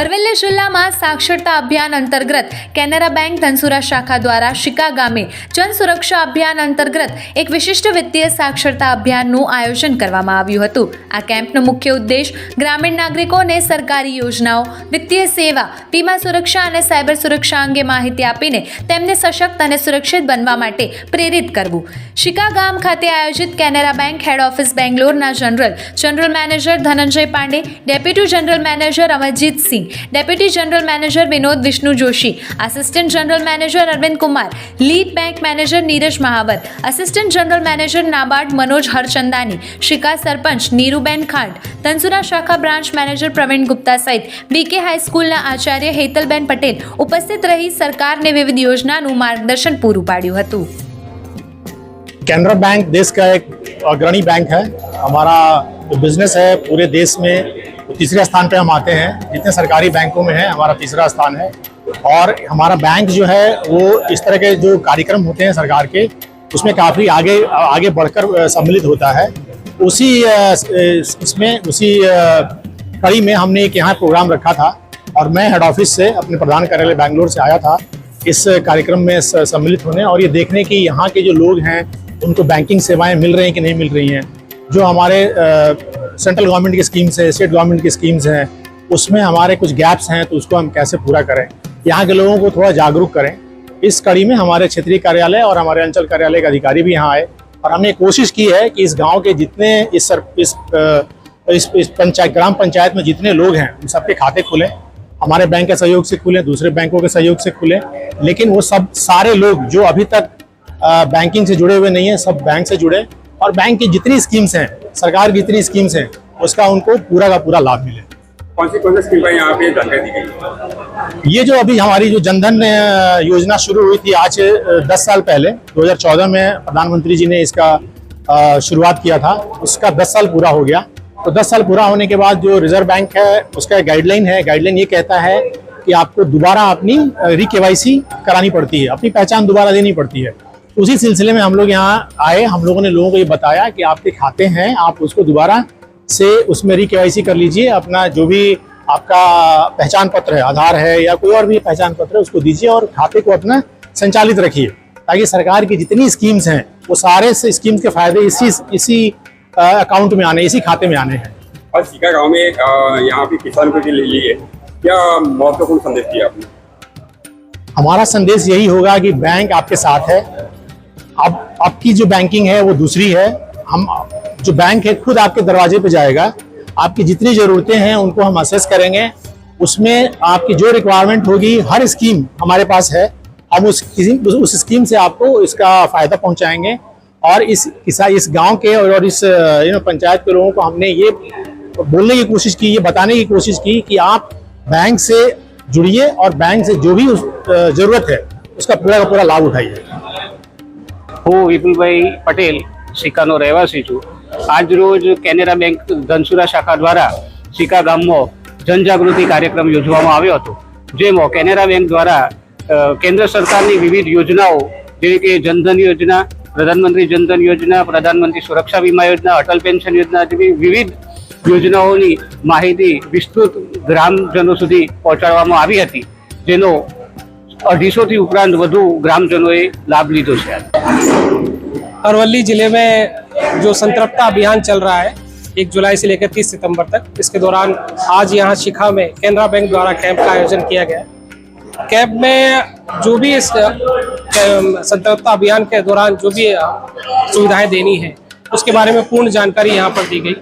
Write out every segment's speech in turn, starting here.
અરવલ્લી જિલ્લામાં સાક્ષરતા અભિયાન અંતર્ગત કેનેરા બેંક ધનસુરા શાખા દ્વારા શિકા ગામે જન સુરક્ષા અભિયાન અંતર્ગત એક વિશિષ્ટ વિત્તીય સાક્ષરતા અભિયાનનું આયોજન કરવામાં આવ્યું હતું. આ કેમ્પનો મુખ્ય ઉદ્દેશ ગ્રામીણ નાગરિકોને સરકારી યોજનાઓ, વિત્તીય સેવા, વીમા સુરક્ષા અને સાયબર સુરક્ષા અંગે માહિતી આપીને તેમને સશક્ત અને સુરક્ષિત બનવા માટે પ્રેરિત કરવું. શિકા ગામ ખાતે આયોજિત Canara bank head office બેંગ્લોરના general general manager Dhananjay Pande, deputy general manager Amarjit Singh deputy general manager Vinod Vishnu Joshi assistant general manager Arvind Kumar lead bank manager Neeraj Mahawar assistant general manager NABARD Manoj Harchandani શિકા sarpanch Niruben ખાંડ ધનસુરા શાખા branch manager Pravin Gupta સહિત બીકે હાઈસ્કૂલના આચાર્ય હેતલબેન પટેલ ઉપસ્થિત રહી સરકારને વિવિધ યોજનાનું માર્ગદર્શન પૂરું પાડ્યું હતું कैनरा बैंक देश का एक अग्रणी बैंक है हमारा जो बिजनेस है पूरे देश में वो तीसरे स्थान पे हम आते हैं। जितने सरकारी बैंकों में है, हमारा तीसरा स्थान है। और हमारा बैंक जो है, वो इस तरह के जो कार्यक्रम होते हैं सरकार के, उसमें काफ़ी आगे आगे बढ़कर सम्मिलित होता है। उसी इसमें, उसी कड़ी में हमने एक यहाँ प्रोग्राम रखा था। और मैं हेड ऑफ़िस से अपने प्रधान कार्यालय बैंगलोर से आया था इस कार्यक्रम में सम्मिलित होने। और ये देखने की यहाँ के जो लोग हैं, उनको बैंकिंग सेवाएँ मिल रही हैं कि नहीं मिल रही हैं। जो हमारे सेंट्रल गवर्नमेंट की स्कीम्स है स्टेट गवर्नमेंट की स्कीम्स हैं उसमें हमारे कुछ गैप्स हैं तो उसको हम कैसे पूरा करें? यहाँ के लोगों को थोड़ा जागरूक करें। इस कड़ी में हमारे क्षेत्रीय कार्यालय और हमारे अंचल कार्यालय के अधिकारी भी यहाँ आए और हमने कोशिश की है कि इस गाँव के जितने इस सर, इस इस, इस पंचायत ग्राम पंचायत में जितने लोग हैं उन सबके खाते खुलें। हमारे बैंक के सहयोग से खुलें दूसरे बैंकों के सहयोग से खुलें लेकिन वो सब सारे लोग जो अभी तक बैंकिंग से जुड़े हुए नहीं हैं सब बैंक से जुड़े। और बैंक की जितनी स्कीम्स हैं सरकार की जितनी स्कीम्स हैं उसका उनको पूरा का पूरा लाभ मिले। कौन सी कौन सी स्कीम पर यहाँ पे जानकारी दी गई? ये जो अभी हमारी जो जनधन योजना शुरू हुई थी आज दस साल पहले 2014 में प्रधानमंत्री जी ने इसका शुरुआत किया था उसका दस साल पूरा हो गया। तो दस साल पूरा होने के बाद जो रिज़र्व बैंक है उसका गाइडलाइन है। गाइडलाइन ये कहता है कि आपको दोबारा अपनी री करानी पड़ती है। अपनी पहचान दोबारा देनी पड़ती है। उसी सिलसिले में हम लोग यहाँ आए हम लोगों ने लोगों को ये बताया कि आपके खाते हैं आप उसको दोबारा से उसमें री कर लीजिए अपना जो भी आपका पहचान पत्र है आधार है या कोई और भी पहचान पत्र है उसको दीजिए और खाते को अपना संचालित रखिए ताकि सरकार की जितनी स्कीम्स हैं वो सारे से स्कीम्स के फ़ायदे इसी इसी अकाउंट में आने इसी खाते में आने हैं। और सीका गाँव में यहाँ पे किसानों के लिए क्या महत्वपूर्ण संदेश दिया आपने? हमारा संदेश यही होगा कि बैंक आपके साथ है आपकी जो बैंकिंग है वो दूसरी है। हम जो बैंक है खुद आपके दरवाजे पे जाएगा। आपकी जितनी ज़रूरतें हैं उनको हम असेस करेंगे। उसमें आपकी जो रिक्वायरमेंट होगी हर स्कीम हमारे पास है। हम उस किसी उस, स्कीम से आपको इसका फ़ायदा पहुंचाएँगे। और इस किसा इस गाँव के और, इस यू नो पंचायत के लोगों को हमने ये बोलने की कोशिश की ये बताने की कोशिश की कि आप बैंक से जुड़िए और बैंक से जो भी ज़रूरत है उसका पूरा का पूरा लाभ उठाइए। હું વિપુલભાઈ પટેલ, સિક્કાનો રહેવાસી છું. આજ રોજ કેનેરા બેંક ધનસુરા શાખા દ્વારા સિક્કા ગામમાં જનજાગૃતિ કાર્યક્રમ યોજવામાં આવ્યો હતો, જેમાં કેનેરા બેંક દ્વારા કેન્દ્ર સરકારની વિવિધ યોજનાઓ, જેવી કે જનધન યોજના, પ્રધાનમંત્રી જનધન યોજના, પ્રધાનમંત્રી સુરક્ષા વીમા યોજના, અટલ પેન્શન યોજના જેવી વિવિધ યોજનાઓની માહિતી વિસ્તૃત ગ્રામજનો સુધી પહોંચાડવામાં આવી હતી, જેનો અઢીસોથી ઉપરાંત વધુ ગ્રામજનોએ લાભ લીધો છે अरवली जिले में जो संतृप्ता अभियान चल रहा है एक जुलाई से लेकर तीस सितंबर तक इसके दौरान आज यहाँ शिखा में केनरा बैंक द्वारा कैंप का आयोजन किया गया है। कैंप में जो भी इस अ, संतृप्ता अभियान के दौरान जो भी अ, सुविधाएं देनी है उसके बारे में पूर्ण जानकारी यहाँ पर दी गई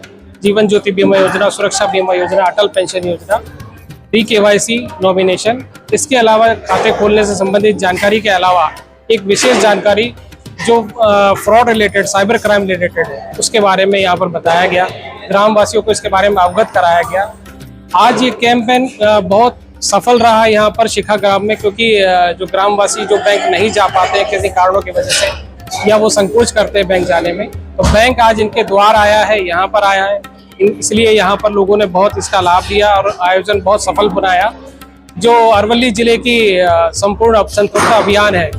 जीवन ज्योति बीमा योजना सुरक्षा बीमा योजना अटल पेंशन योजना री के नॉमिनेशन इसके अलावा खाते खोलने से संबंधित जानकारी के अलावा एक विशेष जानकारी जो fraud related cyber crime related है, उसके बारे में यहाँ पर बताया गया। ग्रामवासियों को इसके बारे में अवगत कराया गया। आज ये कैंपेन बहुत सफल रहा यहाँ पर शिखा ग्राम में, क्योंकि जो ग्रामवासी जो बैंक नहीं जा पाते हैं किसी कारणों की वजह से, या वो संकोच करते हैं बैंक जाने में तो बैंक आज इनके द्वार आया है, यहाँ पर आया है। इसलिए यहाँ पर लोगों ने बहुत इसका लाभ लिया और आयोजन बहुत सफल बनाया जो अरवली जिले की अ, संपूर्ण संतृप्ता अभियान है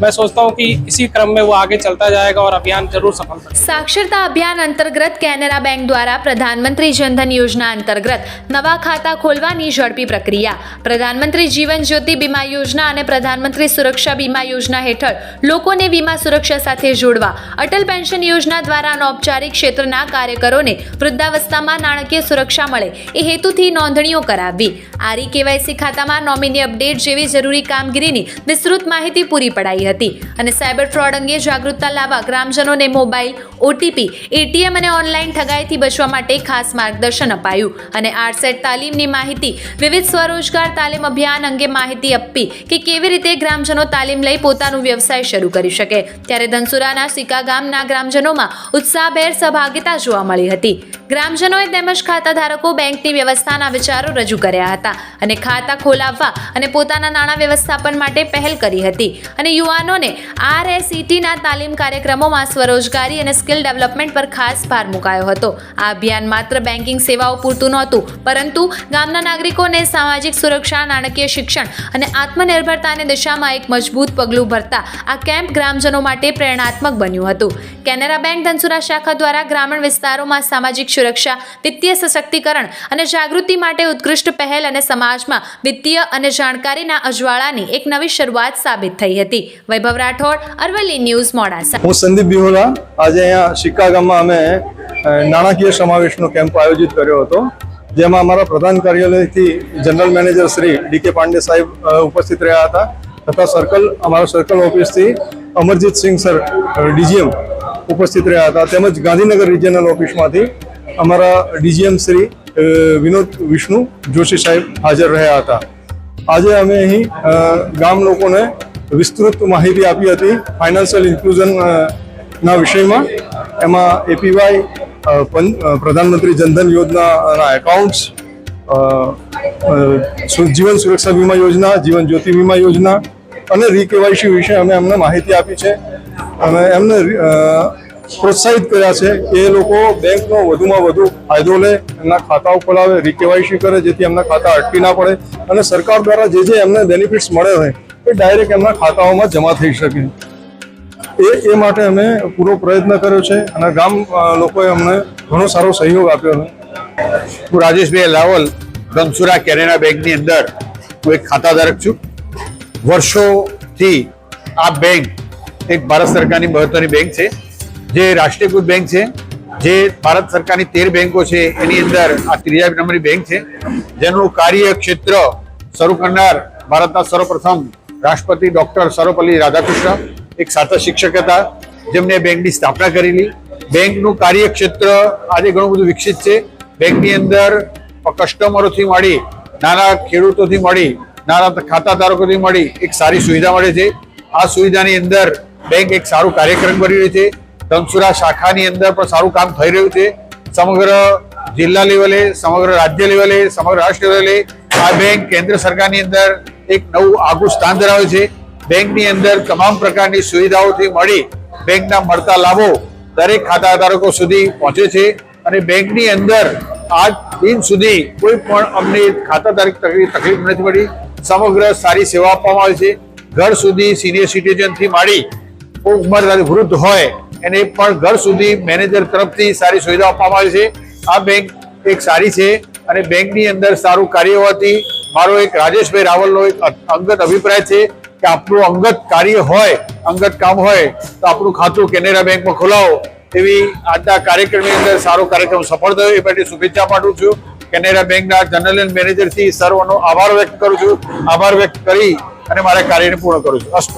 मैं सोचता हूँ कि इसी क्रम में वो आगे चलता जाएगा और अभियान जरूर सफल बनेगा સાક્ષરતા અભિયાન અંતર્ગત કેનરા બેંક દ્વારા પ્રધાનમંત્રી જનધન યોજના અંતર્ગત નવા ખાતા ખોલવાની ઝડપી પ્રક્રિયા પ્રધાનમંત્રી જીવન જ્યોતિ બીમા યોજના અને પ્રધાનમંત્રી સુરક્ષા બીમા યોજના હેઠળ લોકોને વીમા સુરક્ષા સાથે જોડવા અટલ પેન્શન યોજના દ્વારા અનૌપચારિક ક્ષેત્રના કાર્યકરોને વૃદ્ધાવસ્થામાં નાણાકીય સુરક્ષા મળે એ હેતુથી નોંધણીઓ કરાવવી આરી કેવાયસી ખાતામાં નોમિની અપડેટ જેવી જરૂરી કામગીરીની વિસ્તૃત માહિતી પૂરી પડાઈ હતી અને સાયબર ફ્રોડ અંગે જાગૃતતા લાવવા ગ્રામજનોને મોબાઈલ ઓટીપી એટીએમ અને ઓનલાઈન ઠગાઈથી બચવા માટે ખાસ માર્ગદર્શન અપાયું. અને આરસેટ તાલીમની માહિતી, વિવિધ સ્વરોજગાર તાલીમ અભિયાન અંગે માહિતી આપી કે કેવી રીતે ગ્રામજનો તાલીમ લઈ પોતાનું વ્યવસાય શરૂ કરી શકે. ત્યારે ધનસુરાના સિકા ગામના ગ્રામજનોમાં ઉત્સાહભેર સહભાગિતા જોવા મળી હતી. ગ્રામજનોએ તેમજ ખાતા ધારકો બેંકની વ્યવસ્થાના વિચારો રજૂ કર્યા હતા અને ખાતા ખોલાવવા અને પોતાના નાણાં વ્યવસ્થાપન માટે પહેલ કરી હતી. અને યુવાનોને આરએસીટીના તાલીમ કાર્યક્રમોમાં સ્વરોજગારી અને સ્કિલ ડેવલપમેન્ટ પર ખાસ ભાર મુકાયો હતો. આ અભિયાન માત્ર બેન્કિંગ સેવાઓ પૂરતું નહોતું, પરંતુ ગામના નાગરિકોને સામાજિક સુરક્ષા, નાણાકીય શિક્ષણ અને આત્મનિર્ભરતાની દિશામાં એક મજબૂત પગલું ભરતા આ કેમ્પ ગ્રામજનો માટે પ્રેરણાત્મક બન્યું હતું. કેનેરા બેંક ધનસુરા શાખા દ્વારા ગ્રામીણ વિસ્તારોમાં સામાજિક સુરક્ષા, વિત્તીય સશક્તિકરણ અને જાગૃતિ માટે ઉત્કૃષ્ટ પહેલ અને સમાજમાં વિત્તીય અને જાણકારીના અજવાળાની એક નવી શરૂઆત સાબિત થઈ હતી. વૈભવ રાઠોડ, અરવલ્લી ન્યૂઝ મોડાસા. હું સંદીપ બિહોલા. આજે અહીંયા સિક્કા અમે નાણાકીય સમાવેશનો કેમ્પ આયોજિત કર્યો હતો, જેમાં અમારા પ્રધાન કાર્યાલયથી general manager Shri D K Pande સાહેબ ઉપસ્થિત રહ્યા હતા, તથા સર્કલ, અમારા સર્કલ ઓફિસથી અમરજીત સિંહ સર ડીજીએમ ઉપસ્થિત રહ્યા હતા, તેમજ ગાંધીનગર રિજિયનલ ઓફિસમાંથી અમારા ડીજીએમ શ્રી વિનોદ વિષ્ણુ જોશી સાહેબ હાજર રહ્યા હતા. આજે અમે અહીં ગામ લોકોને વિસ્તૃત માહિતી આપી હતી ફાઇનાન્શિયલ ઇન્ક્લુઝનના વિષયમાં. એમાં એપીવાય પ્રધાનમંત્રી જનધન યોજનાના એકાઉન્ટ્સ જીવન સુરક્ષા વીમા યોજના, જીવન જ્યોતિ વીમા યોજના અને રીકેવાયસી વિશે અમે એમને માહિતી આપી છે. અને એમને પ્રોત્સાહિત કર્યા છે કે એ લોકો બેંકનો વધુમાં વધુ ફાયદો લે, એમના ખાતાઓ ખોલાવે રીકેવાયસી કરે, જેથી એમના ખાતા અટકી ના પડે અને સરકાર દ્વારા જે જે એમને બેનિફિટ્સ મળે હોય એ ડાયરેક્ટ એમના ખાતાઓમાં જમા થઈ શકે. એ એ માટે અમે પૂરો પ્રયત્ન કર્યો છે અને ગામ લોકોએ અમને ઘણો સારો સહયોગ આપ્યો છે. હું રાજેશભાઈ લાવલ, ધનસુરા કેનેરા બેંકની અંદર હું એક ખાતાધારક છું. વર્ષોથી આ બેંક એક ભારત સરકારની મહત્વની બેંક છે. જે રાષ્ટ્રીયકૃત બેંક છે, જે ભારત સરકારની તેર બેંકો છે, એની અંદર આ ત્રીજા નંબરની બેંક છે. જેનું કાર્ય ક્ષેત્ર શરૂ કરનાર ભારતના સર્વપ્રથમ રાષ્ટ્રપતિ ડોક્ટર સર્વપલ્લી રાધાકૃષ્ણ, એક સાચા શિક્ષક હતા, જેમને બેંકની સ્થાપના કરેલી. બેંકનું કાર્યક્ષેત્ર આજે ઘણું બધું વિકસિત છે. બેંકની અંદર કસ્ટમરોથી મળી, નાના ખેડૂતોથી મળી, નાના ખાતાધારકોથી મળી એક સારી સુવિધા મળે છે. આ સુવિધાની અંદર બેંક એક સારું કાર્યક્રમ કરી રહ્યું છે. ધનસુરા શાખાની અંદર પણ સારું કામ થઈ રહ્યું છે. સમગ્ર જિલ્લા લેવલે, સમગ્ર રાજ્ય લેવલે, સમગ્ર રાષ્ટ્ર લેવલે આ બેંક કેન્દ્ર સરકારની અંદર એક નવું આગવું સ્થાન ધરાવે છે. બેંકની અંદર તમામ પ્રકારની સુવિધાઓથી મળી બેંકના મળતા લાભો દરેક ખાતાધારકો સુધી પહોંચે છે અને બેંકની અંદર આજ દિન સુધી કોઈ પણ અમને ખાતાધારક તકલીફ નથી પડી. સમગ્ર સારી સેવા આપવામાં આવે છે. ઘર સુધી સિનિયર સિટીઝનથી માંડી ઉંમર વૃદ્ધ હોય એને પણ ઘર સુધી મેનેજર તરફથી સારી સુવિધા આપવામાં આવે છે. આ બેંક એક સારી છે અને બેંકની અંદર સારું કાર્ય હોવાથી મારો એક રાજેશભાઈ રાવલનો એક અંગત અભિપ્રાય છે કે આપણું અંગત કાર્ય હોય, અંગત કામ હોય, તો આપણું ખાતું કેનેરા બેંકમાં ખોલાવો. એવી આજના કાર્યક્રમની અંદર સારો કાર્યક્રમ સફળ થયો. એ માટે શુભેચ્છા પાઠવું છું. કેનેરા બેંકના જનરલ મેનેજરથી સર્વનો આભાર વ્યક્ત કરું છું. આભાર વ્યક્ત કરી અને મારા કાર્યને પૂર્ણ કરું છું. અસ્તુ